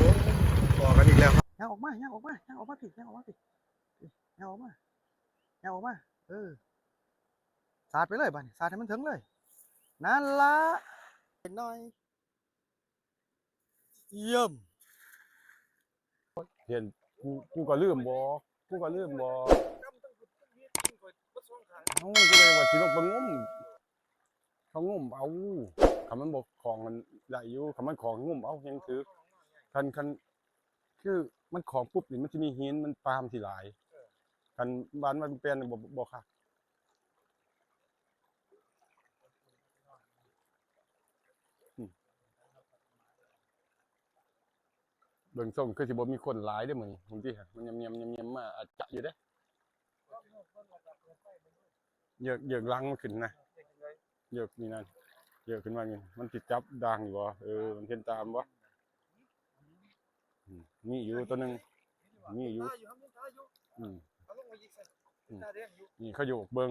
โอ้ต่อกันอีกแล้วครับย่างออกมาย่างออกมาย่างออกมาผิดย่างออกมาผิดย่างออกมาย่างออกมา เออ สาดไปเลยบ้านสาดให้มันถึงเลย นั่นละเห็นหน่อย เยี่ยม เห็นกูกูก็ลืมบ่กูก็ลืมบ่เอ้ากูเลยว่าสิลงไปงมเขางมเอาคำมันบอกของมันได้อยู่คำมันของงมเอายังถือ คันคันคือมันของปุ๊บนี่มันจะมีหินมันปามที่หลายคันบ้านมันเป็นบ่บ่ค่ะอืมเบิ่งส่งคือสิบ่มีคนหลายเด้อมื้อนี้บางทีฮะมันยำๆยำๆมาอาจจะอยู่เด้เหยอะเหยอะลังมันขึ้นนะเหยอะนี่นั่นเหยอะขึ้นมานี่มันสิจับด่างอยู่บ่เออมันเห็นตามบ่อื มีอยู่ตัวหนึ่งมีอยู่นี่เขาอยู่เบิง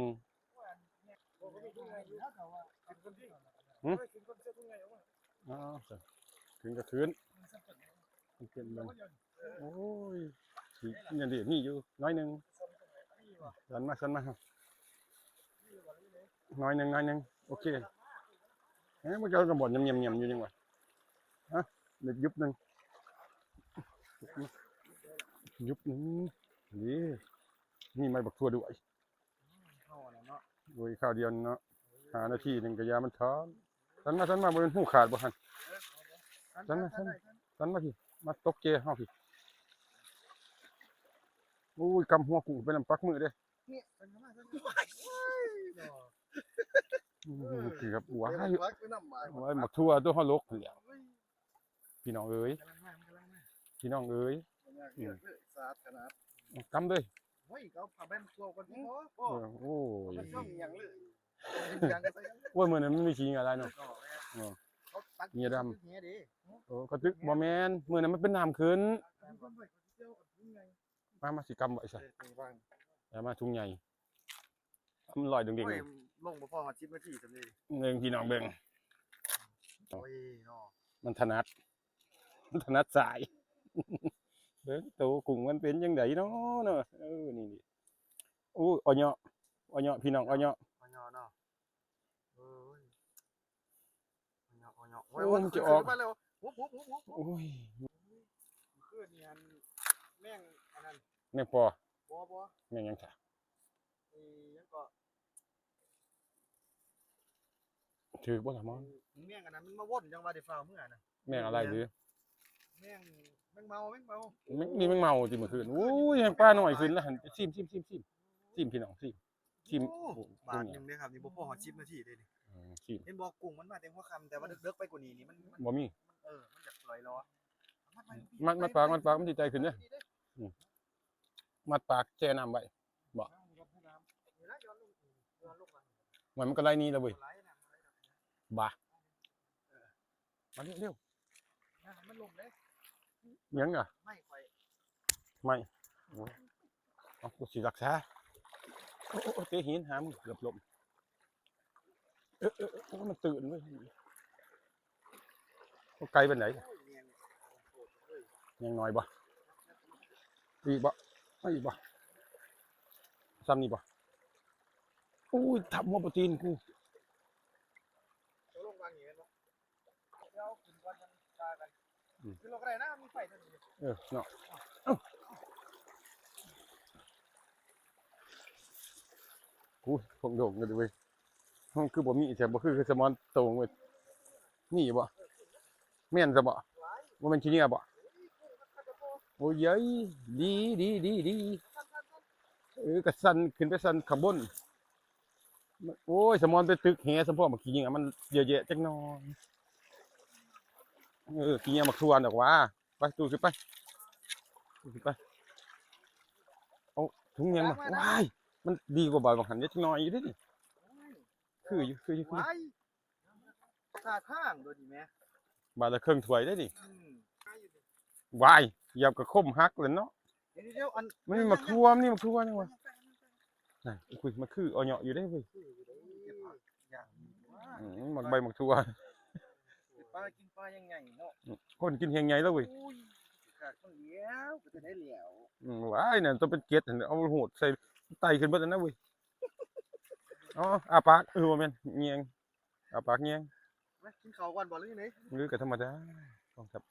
หืมอ๋อถึงกระคืนเกินเบิงโอ้ยนเดียนี่อยู่น้อยหนึ่งสันมาสันมาน้อยหนึ่งน้อยหนึ่งโอเคเฮ้ยมันจะกระบอกยเยำยำอยู่ยังไงฮะเด็กยุบหนึ่ง ยุบหนึงนี่นี่ไม่บักทั่วด้วยเอาน่ะเนาะด้วยข้าวเดียวเนาะหานาทีหนึ่งกระยามันท้อนสันมาสันมาบนหูขาดบ่หันนั่นน่ะนั่นน่ะสันมาพี่มาตกเจเฮาพี่อุ้ยกำหัวกูไปนำปักมือเด้นี่เป็นยังไงเป็นยันาะอืมเกือบว้าเดี๋ยยววักไปน้หมายว้ายหมักทั่วตัวเฮาลกนั่นแหล้วพี่น้องเอ้ย พี่น้องเอ้ยกำลังเกิดเลยสาดขนาดกำเด้ยเฮ้ยเขาผ่าแบนตัวกันนี่โอ้เออโอ้ยมันช่องอย่างเลยอย่างกันใส่กันโอ้ยมื้อนั้นมันมีขี้อะไรเนาะเขาตักเมียดเมียดิเออก็ตึกบ่แม่นมื้อนั้นมันเป็นน้ำขึ้นมีคนไปเที่ยวกับทุ่งไงมามาสิกำไว้ซะเออทุ่งบ้านแล้วมาทุ่งใหญ่มันลอยดึงโอ้ยๆลงบ่พอหาชิปนาทีจำเลยเบิ่งพี่น้องเบิ่งโอ้ยเนาะมันถนัดมันถนัดสาย เบิ่งตัวกุ้งมันเป็นจังไดเนาะเนาะเออนี่นี่โอ้ยอ่อเหยาะอ่อเหยาะพี่น้องอ่อเหยาะพญอเนาะเอ้ยพญอพญอโอ้ยมันจะออกไปแล้ววุบวุบวุบวุบโอ้ยคือนี่อันแม่งอันนั้นแม่งพอบ่บ่แม่งยังค่ะไอ้ยังก็ถือบ่ล่ะมอนแม่งอันนั้นมันมาวนจังว่าได้ฟ้าวเมื่อน่ะแม่งอะไรหรือแม่งแม่งเมาแม่งเมาแม่งนี่แม่งเมาจิเมื่อคืนโอ้ยแม่งปลาหน่อยขึ้นแล้วหันซิมซิมซิมซิมซิมพี่น้องซิมซิมโอ้โอ้บาทตรงหเนี้นึงเด้ครับนี่บ่พอหอชิปนาทีเด้นี่อืมซิมเห็นบอกกุ้งมันมาแต่หัวค่ำแต่ว่าเดึกๆไปกว่านี้นี่มันมันบ่มีเออมันจะลอยล้อมัดมัดปากมัดปากมันสิใจขึ้นเด้อมัดปากแช่น้ำไว้บ่ย้อนให้น้ำนี่ละย้อนลงย้อนลงมาเหมือนมันก็ไล่หนี้แล้วเว้ยไหลน้ำไหลน้ำบ่ามาเร็วเร็วน้ำมันลงเด้ๆ ยังอะไม่ค่อยไม่โอ้ยเอากูสิรักษาโอ้โอ้เตะหินหามึงเกือบล้มเออเออเออโอ้มันตื่นเว้ยโอ้ไกลไปไหนโอ้ยเนียนโอ้โหเฮ้ยยังน้อยบ่อีกบ่ไม่อีกบ่ซ้ำนี่บ่อุ้ยทับหัวโปรตีนกู เดี๋ยวลงวางอย่างนี้เนาะเดี๋ยวขึ้นก่อนมันตา กันหลงก็ได้นะมีไฟเท่านี้เออเนาะเอ้ากูพงโด่งกันด้วยห้องคือบ่มีแต่บ่คือคือสมอนโตงเว้ยนี่บ่แม่นซะบ่บ่แม่นขี้เหงื่อบ่โอ้ยยดีดีดีดีเออกระสันขึ้นไปสันข้างบนโอ้ยสมอนไปตึกแหสมพ่อมาขี้เหงื่อมันเยอะแยะจักหน่อย เออขี้เหงื่อมาครวนดอกว่าไปตู้ขึ้นไปตู้ขึ้นไปเอาถุงยังมาว้ายมันดีกว่าบ่อยบางหันนิดหน่อยอยู่เดิคืออยู่คืออยู่คืออยู่ไว้ท่าทางโดยดีไหมบาทละเครื่องถ้วยได้ดิอืมวายเหยียบกับคมฮักเลยเนาะเดี๋ยวเดี๋ยวอันมันมีมาครัวมันนี่มาครัวนี่วะน่ะคุยมาคือเอาเหยาะอยู่ได้เว้ยอย่างว่าอืมหมักใบหมักทั่วป ลากินปลายังไงเนาะคนกินเฮียงไงแล้วเว้ยอุ้ยมันเลี้ยวก็จะได้เหลียวอืมว้ายนั่นต้องเป็นเกล็ดนั่นเอาโหดใส่ไตขึ้นเบิดแล้วนะเว้ยอ๋ออาปากเออบ่แม่นเงียงอาปากเงียงมากินข้าวก่อนบ่หรือยังไงหรือก็ธรรมดาต้องครับ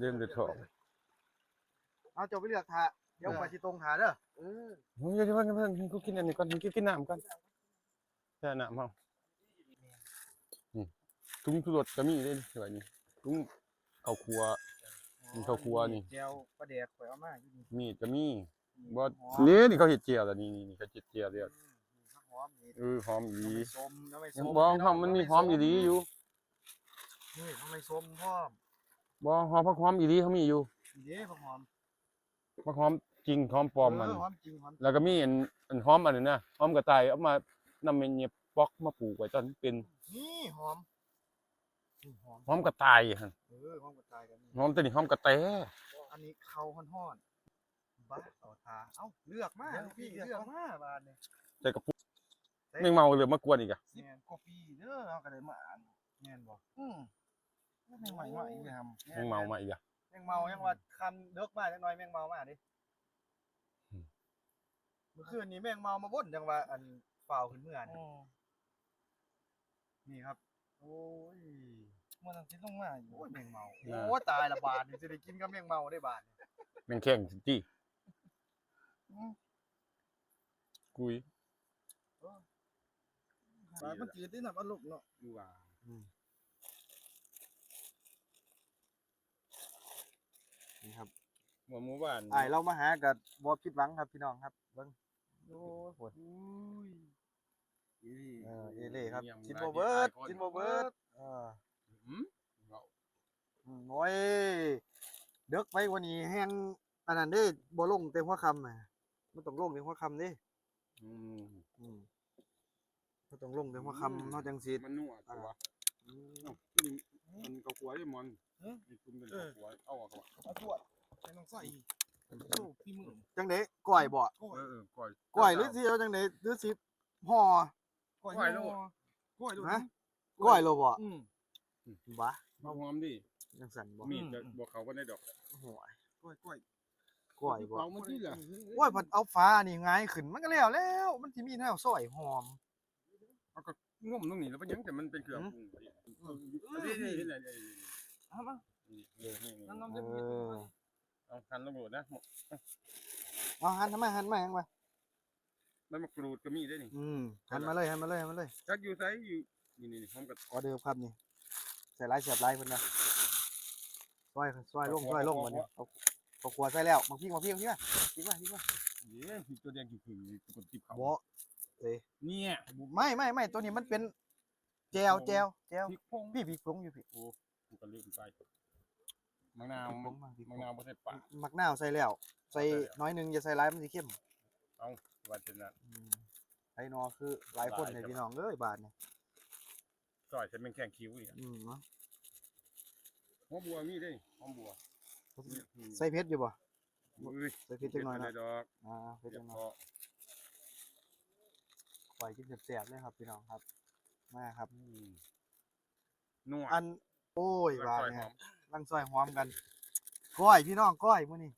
เรื่องเดือดร้อนเอาเจ้าไปเลือกทาเดี๋ยวไปสิตรงทาเด้อเออเฮ้ยเดี๋ยวเพิ่นเพิ่นกูกินอันนี้ก่อนกินกินน้ำก่อนแช่น้ำเฮานี่ ถุงชูรสก็มีเด้นี่ว่านี่ถุงข้าวครัว มีข้าวครัวนี่ เจียวปลาแดกข่อยเอามาอยู่นี่มีดก็มีบ่หอมนี่นี่เขาเฮ็ดเจียวแล้วนี่นี่นี่เขาเฮ็ดเจียวเรียกหอมนี่เออหอมอีหลีส้มน้ำไม่ยัส้งมบ่หอมมันมีหอมอีหลีอยู่นี่น้ำไม่ส้มพร้อมบ่หอมผักหอมอีหลีเขามีอยู่นี่เด้ผักหอมผักหอมจริงหอมปลอมมัน เหอมจริงหอมแล้วก็มีอันอันหอมอันนั้นนะหอมกระต่ายเอามานำเมนเนียปอกมาปลูกไว้ตอนเป็นนี่หอมนี่ หอมหอมกระต่ายหั่นเออหอมกระจายกันนี่หอมตัวนี้หอมกระแตอันนี้เขาฮ้อนๆบ้าต่อทาเอ้าเลือกมาลูกพี่เลือกมาบานนี่แต่กระปุกแมงเมาเหลือมากวนอีกอะสิบกว่าปีเด้อเอาก็ได้มาอ่านแม่นบ่อืมแม่งใหม่ใหม่อีกแล้วแมงเมามาอีกอะแมงเมายังว่าคันเลิกมาจังหน่อยแมงเมามาดิอืมเมื่อคืนนี้แมงเมามาบ่นจังว่า อันฝ่าวขึ้นเมื่อนี่นี่ครับ โอ้ย มันต้องคิดลงมาอยู่โอ้ยแมงเมาโอ้ตายละบาทนี่สิได้กินกับแมงเมาได้บาทนี่แมงแข้งจี้กุยปลามันจืดที่น่ะมันลุกเนาะว่านี่ครับหมู่หมู่บ้านอ้ายเรามาหากับบ่ผิดหวังครับพี่น้องครับเบิ่งโอ้ยโหดอุ้ยอีเออเอเล่ครับยังกินหลาบ่ยเบิดหลายคนกินบ่เบิดเออ หืมอืมโอ้ยเด็กไปกวันนี้แฮงอันนั้นเด้บ่ลงเต็มหัวคำน่ะมันต้องลงเต็มหัวคำเด้อืม อืมมันต้องลงเต็มหัวคำเฮาจังสิมันนัวตัวอืมเอ้านี่มันกระหัวได้มันนี่ตุ้มเป็นกระหัวเอาออกก่อนเอาตรวจใส่น้องใส่โอ้พี่มือจังได๋ก้อยบ่เออเออก่อยก้อยหรือสิเอาจังได๋หรือสิห่อก้อยก้อยแล้วก้อยดูฮะก้อยโลบ่อืม บ่มาหอมดิจังสั่นบ่มีดจะบอกเขาก็ได้ดอกโอ้ยก้อยก้อยก้อยบ่เรามันที่แหละโอ้ยเพิ่นเอาฟ้านี่ง่ายขึ้นมันก็แล้วแล้ว มันสิมีแนวซอยหอมเอาก็งุ่มตรงนี้แล้วมันยังแต่มันเป็นเครื่องปรุงนี่นี่นี่นี่เอามานี่นี่น้ำน้ำเอเย็นอเอาคันลงโหลดนะเอาหันมาหันมาหันมามันมากรูดก็มีได้นี่อืมหันมาเลยหันมาเลยหันมาเลยจักอยู่ไสอยู่นี่นี่พร้อมกับออเดิร์ฟครับนี่ ใส่ลายเสียบลายเพิ่นนะซอยซอยลงซอยลงมันเนี่ยเอาเอาขวดใส่แล้วมาพี่มาพี่มาพี่มาพี่มาพี่มาเย้ที่ตัวแดงขึ้นๆนี่กดจิบเขาบ่เอ้ยเนี่ยไม่ไม่ไม่ตัวนี้มันเป็นแจวแจวแจวพริกพงพี่พี่ผงอยู่พี่กูก็ลืมไปมะนาวผงมาพี่มะนาวบ่ใส่ปากมักนาวใส่แล้ว ใส่น้อยหนึงอย่าใส่หลายมันสิเข้มว่าจังนั้นอืมไอ้นอคือหลายคนเลยพี่น้องเอ้ยบาทเนี่ย ซอยใส่แมงแข้งคิ้วนี่อืมเนาะหัวบัวมีได้หัวบัวใส่เพชรอยู่บ่ อุ้ยใส่เพชรจังหน่อยได้นะ ดอกอ่าเพชรเดี๋ยจัวงหน่พอยอปล่อยกินแซ่บๆเลยครับพี่น้องครับ มาครับ อืมนัวอันโอ้ยแล้วบาทซอยหเนี่อยมลังซอยหอมกัน ก้อยพี่น้องก้อยมื้อนี้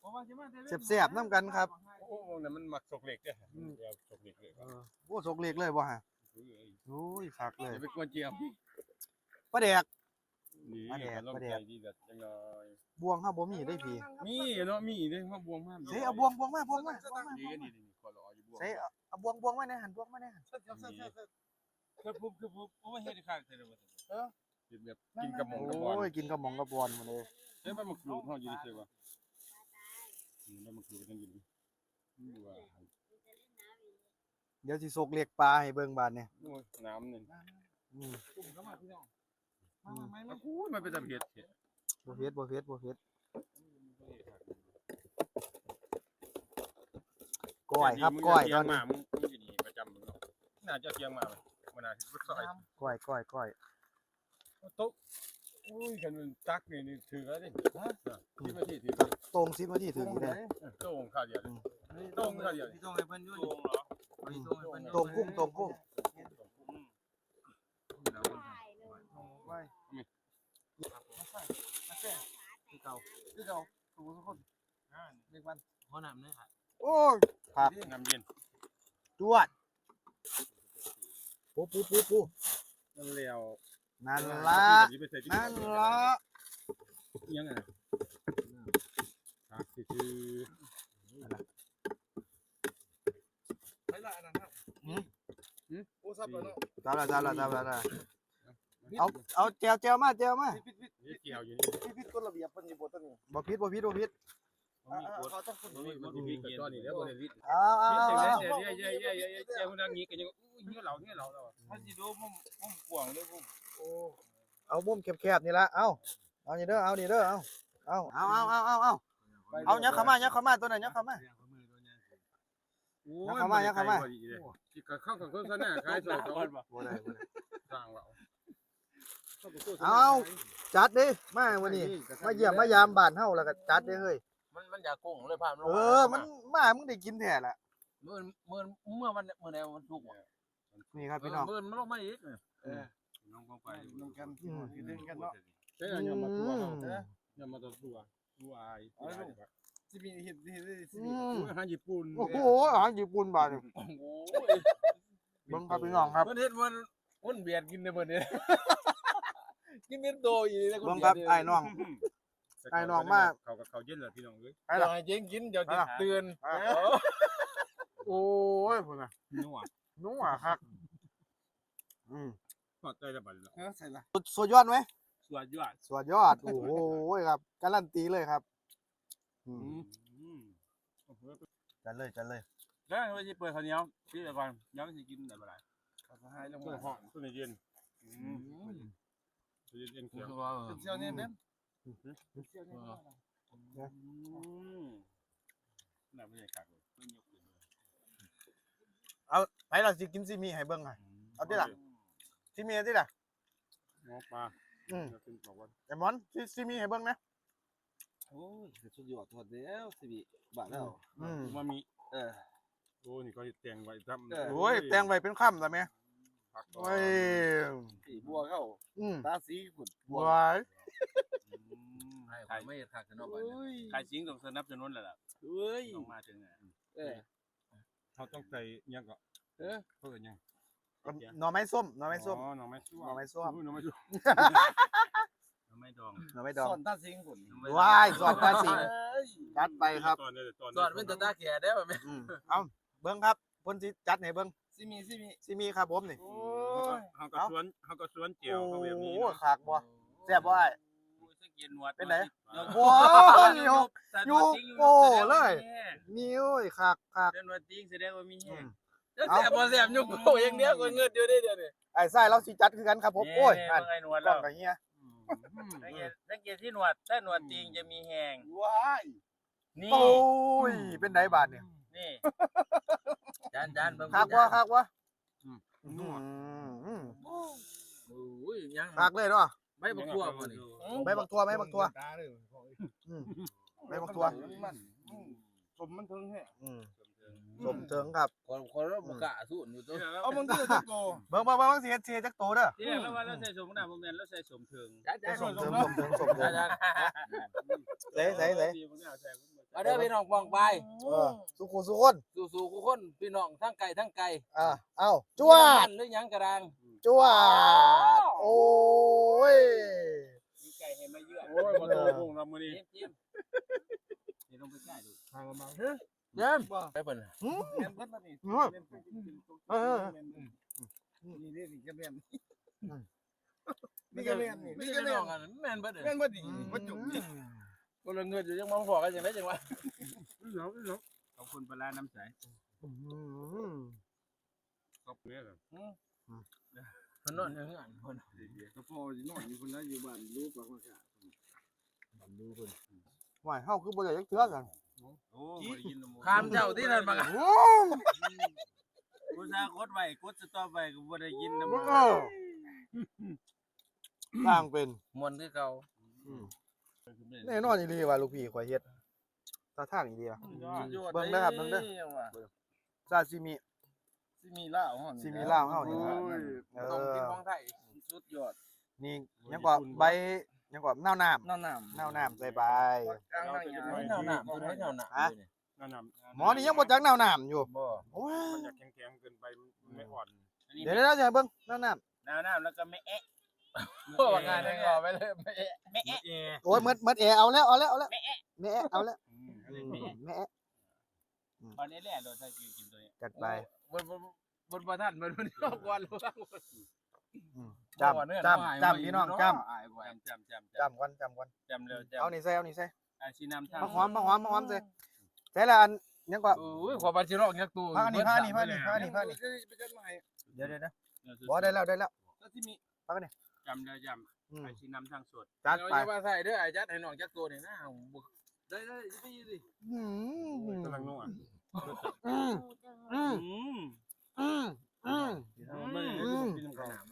เอามาสิมาเด้อแซ่บๆนำกันครับ โอ้โหนั่นมันหมักสกเหล็กเด้ออืมเดี๋ยวสกเหล็กเลยเออโอ้สกเล็กเลยบ่ฮะเอ้ย โอ้ยคักเลยอย่าไปกวนเจียวปลาแดก นี่ปลาแดกลองปลาแดใจกดีแบบจังเลยบวงเฮาบ่มีได้พี่มีเนาะมีเด้หัวบวงมากเฮ้ยเอาบวงบวงมาบวงมาบวงมาดีนี่นี่ขอรออยู่บวงเฮ้ยเอาเอาบวงบวงมาในหันบวงมาในหันเสร็จเสร็จเสร็จเสร็จคือปุ๊บคือปุ๊บโอ้ยเฮ็ดข้างเสร็จแล้วกินแบบกินกระหม่อมกระบอโอ้ลยกินกระหม่องกระบอนมาเลยเฮ้ยมันมากรูดห้องอยู่นี่เฉยว่ะอืมแล้วมันกรูดกันอยู่นี่อืมว่า เดี๋ยวสิสกเล็กปลาให้เบิ่งบาดเนี่ยโอ้ยน้ำหนึ่งอืมจุ่มเข้ามาพี่น้องมามามาโอ้ยมันเป็นตะเพียดเห็ดบ่เผ็ดบ่เผ็ดบ่เผ็ดก้อยครับก้อยตตออนนนี้มามึงมึงอยู่นี่ประจำมึงเนาะน่าจะเที่ยงมาไหมมันน่าจะพุทธซอยก้อยก้อยก้อยโต๊ะอุ้ยกันมันตักนี่นี่ถือแล้วดิฮะที่มาที่ถือตรง10นาทีถึงนี่แหละโต้งข้าวเดียวโต้งข้าวเดียวพี่ต้องให้เพิ่นอยู่โต้งเหรอพี่ ต้องให้เพิ่นตรงกุ้งตรงกุ้งไว้เก่าคือเก่าทุกคนเรียกวันหัวหนำเนี่ยค่ะโอ้ยครับน้ำเย็นจวดปูปูปูปูนั่นแล้วนั่นละไปใส่ที่นั่นละยังไงครับคือ จ้านะโอ้แล้วเนาะละตามามละตาะเอาเอาเจียวเจียวมาเจียวมาพี่พิดกฎระเบียบเนิบตันนี่บ่ผิดบ่ผิดบ่ผิดอเขาต้องคนนี้มันมีกันตอนนี้แล้วบ่ได้ลิดอ้อ้าวอ้เย้เย้เเย้เเย้มันดังนี้กันยังอู้เงี้ยเหล่าเงี้ยเหล่าแล้ถ้าสิดมุมมุมกว้างเลยมุมโอ้เอามุมแคบๆนี่ละเอาเอานี่เด้อเอานี่เด้อเอาเอาเอาเอาเอาเอาเอาเนี้ยเข้ามาเนี้ยเข้ามาตัวไหนเนี้ยเข้ามา โอ้ยักเข้ามายักเข้ามาที่เข้ากับคนซะหน้าคล้ายสดเขาบ่ได้บ่ได้สร้างเราเอาจัดดิมาวันนี้ มาเยี่ยมมายามบ้านเฮาแล้วก็จัดเด้เฮ้ยมันมันอยากกุ้งเลยพามันเออ มันมามึงได้กินแท้ละเมื่อเมื่อเมื่อวันเมื่อไหร่มันถูกนี่ครับพี่น้องเมื่อมันลงมาอีกน้องไปลงกันอืมกินกันเนาะใช่ยังมาตัวยังมาตัวตัวตัวไอ้ จะมีเห็ดเห็ดอืมอาหารญี่ปุ่นโอ้โหอาหารญี่ปุ่นบาดนี่โอ้โหบิ่งคับพี่น้องครับมันเห็ดมันมันเบียดกินในวันนี้กินเป็นโตอยู่เลยเบิ่งครับไอ้น้องไอ้น้องมาเขากับเขาเย็นเลยพี่น้องเอ้ยไอ้ไอ้ล่ะเจ๊งกินเดี๋ยวจะเตือนโอ้ยพุ่นน่ะนัวนัวครับอืมทอดใจจะบัดแล้วใส่ละสุดยอดไหมสวัสดีอะสุดยอดโอ้โหครับการันตีเลยครับ อืมจัดเลยจัดเลยแล้วไม่ใช่เปิดข้าวเหนียวพี่แต่ก่อนยังไม่กินแต่เมื่อไหร่หายลงตัวมาห่อนตัวเย็นตัวเย็นเย็นเขียวเจียวเนี่ยเป็นน่าไม่ใช่ขาดเลยไหนล่ะสิกินซีมีให้เบิ่งหน่อยเอาดิล่ะซีมีเอาดิล่ะงอปลาอืมขึ้นบอกว่าไอ้มอนซีซีมีให้เบิ่งนะ โอ้ยสุดยอดทอดแล้วสิบิบาทแล้วอืมมามีเออ โอ้นี่ก็แต่งไว้ทำโอ้ยแต่งไว้เป็นค่ำแล้วแม่ผักโอ้ยสีบัวเข้าอืมตาสีขุดบัววายใครไม่ทักกันเนาะบ้านขายสิงต้องสนับสนุนแหละล่ะเอ้ยต้องมาถึงอะเออ เขาต้องใส่ยังก็เออ เพื่อยังหน่อไม้ส้มหน่อไม้ส้มอ๋อหน่อไม้ส้มหน่อไม้ส้มหน่อไม้ส้มหน่อ ไม้ดองหน่อไม้ดองสอนตาสิงขุดวายสอนตาสิงจัดไปครับตอนนี้ตอนสอนเป็นตาตาแก่ได้ป่ะแม่อืมเอาเบิ่งครับเพิ่นสิจัดให้เบิ่งสิมีสิมีซีมีครับผมนี่โอ้ยเขาก็สวนเขาก็สวนเจียวเขาแบบนี้โอ้ขากบ่แซ่บบ่ไอ้สังเกตหนวดเป็นไหนเดี๋ยวโอ้ยยกยูโก้เลยนิ้วขากขากเดินวัดจริงแสดงว่ามีอืแห้มงแล้วแสบบ่แสบยุกโกอย่างเดียวก็เงินอยู่ได้เดี๋ยวนี้ไอ้ไส้เราสิจัดคือกันครับผมโอ้ยนั่นั่นไงหนวดกล้แล้องวกับเฮีย สังเกตสังเกตที่หนวดถ้าหนวดจริงจะมีแห้งว้ายนี่โอ้ยเป็นไดบาทเนี่ยนี่จานจานเบิ่งขากว่าขากว่านัวอืมโอ้ยยังขากเลยเนาะไม่บักทั่วบ่นี่ใบบักทัวใบบักทัวอืมใบบักทัวมันสมมันถึงแฮะอืม สมเถิงครับคนคนเราบ่กล้าสู้อยู่ตัวเอามึงที่จะโกเบิ่งเบิ่งเบิ่งสิเฮ็ดสิเฮ็ดจักโตเด้อที่แรกแล้วว่าเราใส่สมน้ำโมเมนต์เราใส่สมเถิงจานจานสมเถิงสมเถิงสมเถิงจานเสยเสยเสยมาเด้อพี่น้องปองไปเออสุขุสุคนสู่ๆกูคนพี่น้องทั้งไก่ทั้งไก่อ่าเอ้าจวดหรือหยังกระดังจวดโอ้ยมีไก่ให้มาเยอะโอ้ยมาโตพงเรามือนี้จิ้มเดี๋ยวลงไปใกล้ดูทางมาเฮ้ย เยี่ยมไปเพิ่นหืมเยี่ยมเพิ่นมานี่อืมเออนี่เด้นี่ก็แม่นอืมนี่ก็แม่นนี่ก็แม่นกันแม่นเบิดแม่นเบิดนี่บ่จุกนี่อืมบ่ละเงินอยู่ยังมองพอกันจังได๋จังวะขอบคุณปลาน้ำใสอืมขอบคุณเนี่ยครับเพิ่นนอนอยู่เฮือนเพิ่นก็พอสินอนอยู่คนละอยู่บ้านรู้ปากว่าค่ะหวายเฮาคือบ่ได้จักเทื่อกัน โอ้ไม่ได้ยินลมข้ามเจ้าที่นั่นมาโอ้กูซากดไว้กดสต็อปไว้กูไม่ได้ยินนะเออสร้างเป็นมวนคือเก่าแน่นอนอีหลีว่าลูกพี่ข่อยเฮ็ดตาทางอีหลีว่ะเบิ่งเด้อครับเบิ่งเด้อซาซิมิสิมีลาวเฮาซิมิลาวเฮานี่โอ้นะยเอต้องกินอของไทยสุดยอดนี่ยังกว่าใบ ยังกว่าเน่าน้น้ำน้ำเน่าน้ำใส่ไปำกลางนั่งอย่างไม่นี้เท่าหน้าตัวไหนเท่าหน้าฮะนั่นน่ะหมอนี่ยังบ่จักเน่าน้ำอยู่บ่โอ้ยมันอยากแข็งๆเกินไปมันไม่อ่อนเดี๋ยวเดี๋ยวเดี๋ยวเบิ่งเน่าน้น้ำน้ำแล้วก็ไม่แอะโอ้งานได้งอไปเลยไม่ไม่แอะำโอ้ยเมดเมดแอร์เอาแล้วเอาแล้วเอาแล้วแม่แอะเอาแล้วอืมแม่แอะตอนนี้แหละโดนใส่กินกินตัวนี้จัดไปบนบนบนประทันบนบนรอบวันรู้ว่า จำจำจำพี่น้องจำจำจำจำจำก่อนจำก่อนจำเร็วจเอานี่ใส่เอานี่ใส่ำอาชีนำทางมาหอมมาหอมมาหอมใส่ใส่ละอันยังกว่าโอ้ยขอบัตรชิโร่ยักตัวผ้านี่ผ้านี่ผ้านี่ผ้านี่ผ้านี่ไปกันใหม่เดี๋ยวเดี๋ยวนะบ่ได้แล้วได้แล้วแล้วที่มีจำเร็วจอืมำอาชีนำทางสดจัดเราไปจะมาใส่เด้อไอ้จัดให้น้องจักตัวนี่นะบุกได้ได้ไปดิอืมกำลังนัวอืมอืมอืมอืมอืมไม่ได้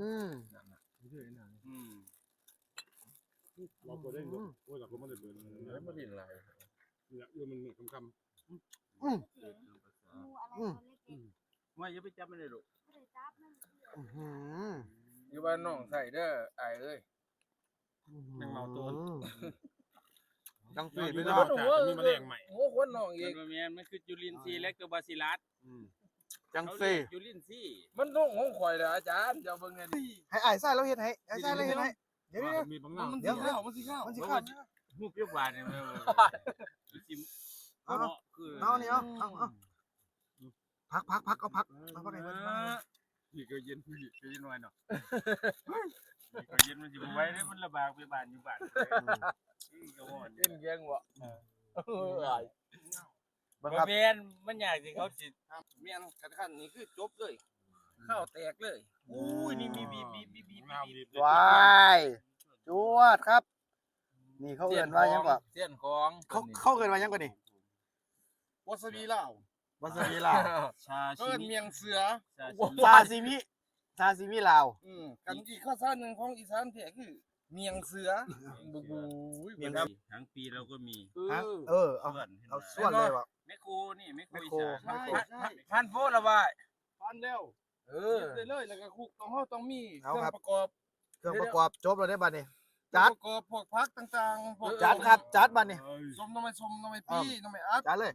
อืมกินขนาดไม่ได้อืมอืมเราก็ได้ลูกโอ้ยเราก็ไม่ได้เบื่อมันแล้วไม่ได้อะไรเนี่ยเออมันเหมือนคำอืมงูอะไรตัวเล็กว่อย่าไปจับมันเลยลูกๆไม่ได้จับมันอื้อหืออยู่บ้านน้องใส่เด้อไอ้เอ้ย แมงเมาตัวจังๆสีไปไม่เนาะได้มีแมลงใหม่โอ้คนน้องอีกเป็นแมนมันคือจุลินทรีย์และตัวบาซิลัส จังเขาสีเรียกจุลินทรีย์มันต้องของข่อยเด้ออาจารย์เจ้าเบิ่งไงดิให้อ้ายใส่เราเฮ็ดให้อ้ายใส่เราเฮ็ดให้เดี๋ยวเดี๋ยวมีบางหน้ามันเดี๋สิยวเข้ามันสิเข้ามันสิขาดหูเปรี้ยวหวานเนี่ยมันจิ้มเอาเนาะคือเอานี่เอาเอาเอาพักพักพักเอาพักเอาพักให้เพิ่นพักให้เพิ่นพี่ก็เย็นพี่ก็เย็นหน่อยเนาะพี่ก็เย็นมันสิบ่ไหว้เด้มันระบากไปบ้านอยู่บ้านนี่ก็ว่าเอ็นแกงบ่เออ เบิ่งบ่ครับแม่นมันอยากสิเขาสิเมียนขันๆนี่คือจบเลยข้าวแตกเลยอุ้ยนี่มีบีบีบีบีน้ำดีวายจวดครับ นี่เขาเอิ้นว่าหยังกว่าเสี้ยนของเขาเขาเอิ้นว่าหยังกว่านี่วาซาบิลาววาซาบิลาวชาเอิ้ชินมิเมียงเสือชาชิมิซาซิมิซาซิมิลาวอืมกันอีกข้าวสารหนึ่งของอีสานแท้คือเมียงเสือบูบูเมียงครับทั้งปีเราก็มีฮะเออ เอาส่วนเอาส่วนเลยว่ะ แม่โคนี่แม่โคแม่อีโคสานแม่โคพันโฟละว่าพันแล้วเออได้เลยแล้วก็คุกต้องเฮาต้องมีเคเอารื่องครับประกอบเครื่องประกอบจบแล้วได้บัดนี้ จัดประกอบพวกพักต่างๆพวกจัดครับจัดบัดนี้ ส้มน้ำมันส้มน้ำมันปีน้ำมันอัดจัดเลย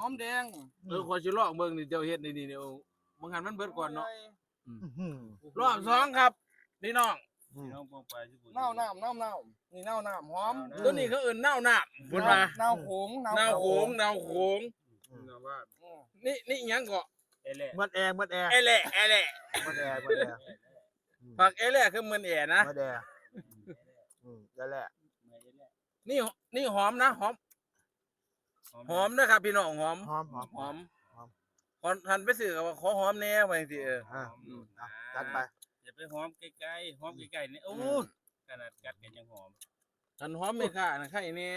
หอมแดงเออขอชิลอกเบิ่งนี่เจ้าเฮ็ดนี่นี่เดี๋ยวมึงหันมันเบิดก่อนเนาะอื้อหือรอบสองครับพี่น้อง อืมน้องปองไปสิบุญเน่าน้ำเน่าน้ำนี่เน่าน้ำหอมตัวนี้เขาเอิ่นเน่าหน้าบุญมาเน่าโขงเน่าโขงเน่าโขงนะว่าอืมนี่นี่อิหยังก็เอเล่เมื่อแอร์เมื่อแอร์เอเล่เอเล่เมื่อแอร์เมื่อแอร์ผักเอเล่คือมันแอนะเมื่อแอร์อืมนั่นแหละนี่นี่หอมนะหอมหอมนะครับพี่น้องหอมหอมหอม หอมหอมก่อนทันไปซื้อก็ว่าขอหอมแหน่ว่าจังซี่เอออะอืมเอาจัดไปอย่า ไปหอมใกล้ๆหอมใกล้ๆนี่โอ้ขนาดกัดกันยังหอมกันหอมไม่ค่านะไข่แน่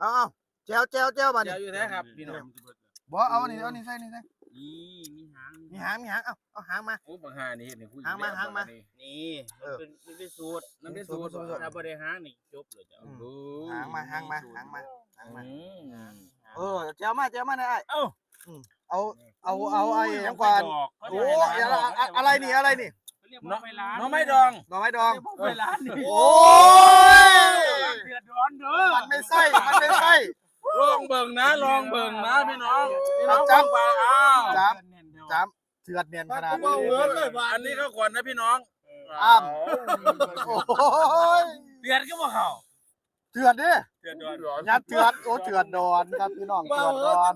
เอาเอาแจวแจวแจวบัดเจ้านี้อยู่แท้ครับพี่น้องบ่เอาอันนี้เอาอันนี้ใส่นี่ใส่นี่มีหางมีหางมีหางเอาเอาหางมาโอ้บังหานี่เห็นนี่ผู้หางมาหางมานี่เออเป็นมันเป็นสูตรมันเป็นสูสูตตรรสูตรถ้าบ่ได้หางนี่จบเลยจ้ะอืมโอ้หางมาหางมาหางมาหางมาอืมเออแจวมาแจวมาได้ไอ้เอ้าเอาเอาเอาไอ้หยังก่อนโอ้ยอะไรอะไรนี่ อะไรนี่น้องน้องไม่ดองหน่อไม้ดองเวลานี่โอ้ยเดือดร้อนเด้อมันไม่ใส่มันไม่ใส่ลองเบิ่งนะลองเบิ่งนะพี่น้องพี่น้องจับ ไปอ้าวจับ จ้ำเถือดเนียนขนาดนี้อันนี้เขาก่อนนะพี่น้องอ้ำโอ้ยเดือดก็บ่เข้าเถือดดิเดือดร้อนยัดเถือดโอ้เถือดดอนครับพี่น้องเถือดดอน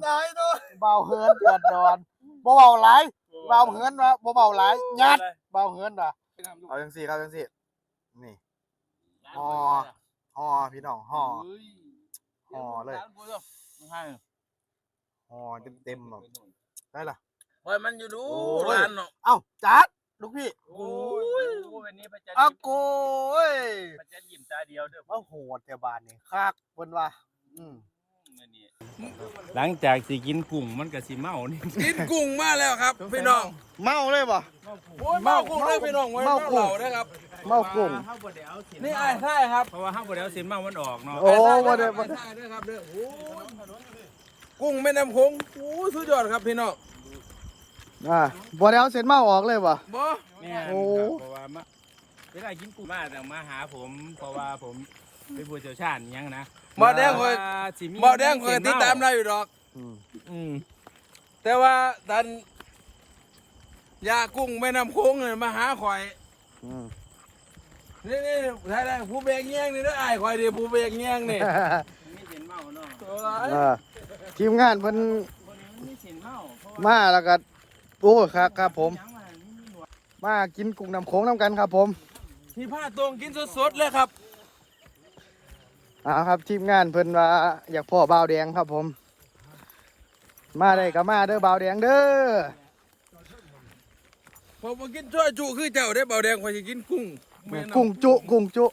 เบาเฮินเถือดดอนบ่เบาหลายเบาเฮินวะบ่เบาหลายยัด เบาเฮินวะเอาจังซี่ครับจังซี่นี่อ๋อห่อพี่น้องห่อห่อเลยห่อเต็มๆแบบได้ล่ะโอ้ยมันอยู่ดูโอ้ยร้านเนาะเอ้าจัดลูกพี่โอ้ยวันนี้ประจันเอายิ้มโก้ยประจันยิ้มตาเดียวเด้อมาโหดแต่บานนี่คักเพิ่นว่าอืม หลังจากสิกินกุ้งมันก็สิเมานี่กินกุ้งมาแล้วครับพี่น้องเมาเลยบ่โอ้ยเมากุ้งเลยพี่น้องไว้เมาเมากุ้เหงล่านะครับเมากุ้งนี่ไอ้ใช่ครับเพราะว่าห้าบ่ได้เอาเส้นเมามันออกเนาะโอ้บ่ได้บ่ไอ้ได้ใช่ด้วยครับเด้อโอ้ยกุ้งแม่น้ำคงโอ้ยสุดยอดครับพี่น้องอ่าบ่ได้เอาเส้นเมาออกเลยบ่บ่แม่นโอ้ครับเพราะว่ามาเวลากินกุ้งมาแต่มาหาผม เพราะว่าผมเป็นผู้เชี่ยวชาญอิหยังนะบ่าวแดงคอยว่าสิมีบ่าวแดงคอยติดตามได้อยู่ดอกอืมอืมแต่ว่าท่านยากุ้งแม่น้ำโค้งเนี่ยมาหาข่อยอืมนี่นี่ถ้าได้ผู้เบกแย่งนี่ได้อายข่อยดิผู้เบกแย่งนี่มีเส้นเมาเนาะโอ้ยเออทีมงานเพิ่นคนนี้มันมีเส้นเมาเพราะว่ามาแล้วก็โอ้ครับครับผมยังว่ามันมีหนวดมากินกุ้งน้ำโขงน้ำกันครับผม ที่ผ้าตรงกินสดๆเลยครับ เอาครับทีมงานเพิ่นว่าอยากพ่อบ่าวแดงครับผม มาได้ก็มาเด้อบ่าวแดงเด้อผมมากินช่วยจุคือเจ้าได้อเบาแดงข่อยจะกินกุ้งแม่น้ำกุ้งจุกุ้งจุ